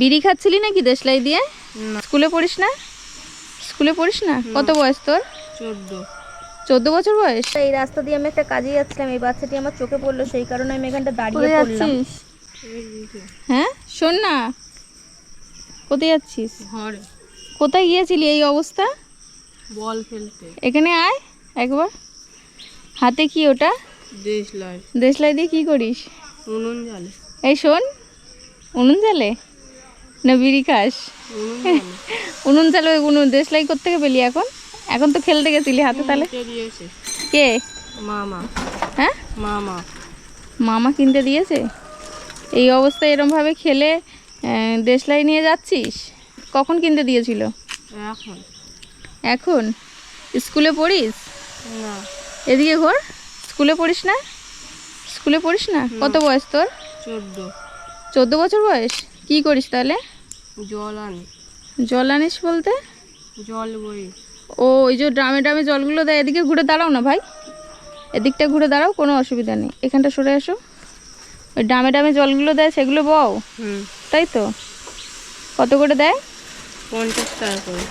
বিড়ি খাচ্ছিলি নাকি দেশলাই দিয়ে? স্কুলে পড়িস না? স্কুলে পড়িস না? কত বয়স তোর? চোদ্দ। চোদ্দ বছর বয়স? এই রাস্তা দিয়ে আমি একটা কাজে যাচ্ছিলাম এই বাচ্চাটি আমার চোখে পড়ল সেই কারণে আমি এখানটা দাঁড়িয়ে পড়লাম। হ্যাঁ? শোন না। কোথায় যাচ্ছিস? ঘরে। কোথায় গিয়েছিলি এই অবস্থা? বল খেলতে এখানে আয় একবার। হাতে কি ওটা? দেশ লাইফ দেশলাই দিয়ে কি করিস? উনুন জালে এই শোন উনুন জ্বালে? না বিড়ি খাস? উনুন জালে উনুন দেশলাই কোথেকে পেলি এখন? এখন তো খেলতে গেছিলি হাতে তাহলে কে? মামা। হ্যাঁ? মামা। মামা কিনতে দিয়েছে? এই অবস্থায় এরমভাবে খেলে দেশলাই নিয়ে যাচ্ছিস? কখন কিনতে দিয়েছিল? এখন। এখন? স্কুলে পড়িস? না। এদিকে ঘর। স্কুলে পড়িস না? স্কুলে পড়িস না? কত বয়স তোর? চোদ্দ। চোদ্দ বছর বয়স? কি করিস তাহলে? জল আনি জল আনিস বলতে? জল বই। ও ওই যে ড্রামে ড্রামে জলগুলো দেয় এদিকে ঘুরে দাঁড়াও না ভাই। এদিকটা ঘুরে দাঁড়াও কোনো অসুবিধা নেই। এখানটা সরে আসো। ওই ড্রামে ড্রামে জলগুলো দেয় সেগুলো বও। তাই তো? কত করে দেয়? পঞ্চাশ টাকা করে।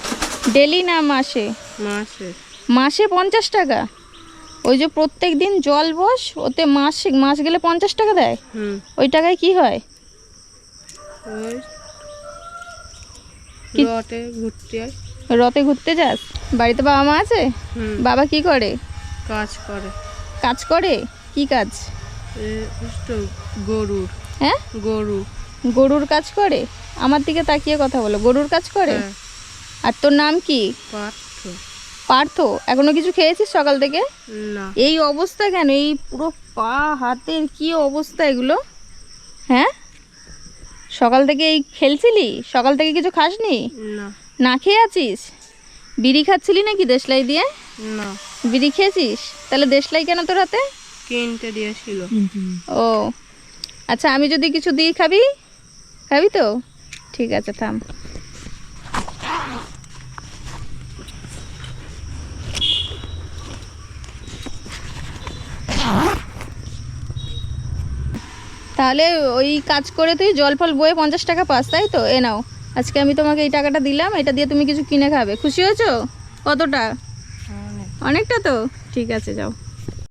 ডেলি না মাসে? মাসে। মাসে পঞ্চাশ টাকা? ওই যে প্রত্যেক দিন জল বস ওতে মাস মাস গেলে পঞ্চাশ টাকা দেয়? হুম। ওই টাকায় কি হয়? রটে ঘুরতে রথে ঘুরতে যাস? বাড়িতে বাবা মা আছে? বাবা কি করে? কাজ করে। কাজ করে? কি কাজ? গরুর। হ্যাঁ? গরু। গরুর কাজ করে? আমার দিকে তাকিয়ে কথা বলো। গরুর কাজ করে? হ্যাঁ। আর তোর নাম কি? পার্থ। পার্থ? এখনও কিছু খেয়েছিস সকাল থেকে? না। এই অবস্থা কেন? এই পুরো পা হাতের কি অবস্থা এগুলো? হ্যাঁ? সকাল থেকে এই খেলছিলি? সকাল থেকে কিছু খাসনি? না। না খেয়ে আছিস? বিড়ি খাচ্ছিলি নাকি দেশলাই দিয়ে? না। বিড়ি খেয়েছিস? তাহলে দেশলাই কেন তোর হাতে? কিনতে দিয়েছিল। ও। আচ্ছা আমি যদি কিছু দিই খাবি? খাবি তো? ঠিক আছে থাম। তাহলে ওই কাজ করে তুই জল ফল বয়ে পঞ্চাশ টাকা পাস তাই তো? এ নাও আজকে আমি তোমাকে এই টাকাটা দিলাম এটা দিয়ে তুমি কিছু কিনে খাবে। খুশি হয়েছো? কতটা? অনেকটা তো? ঠিক আছে যাও।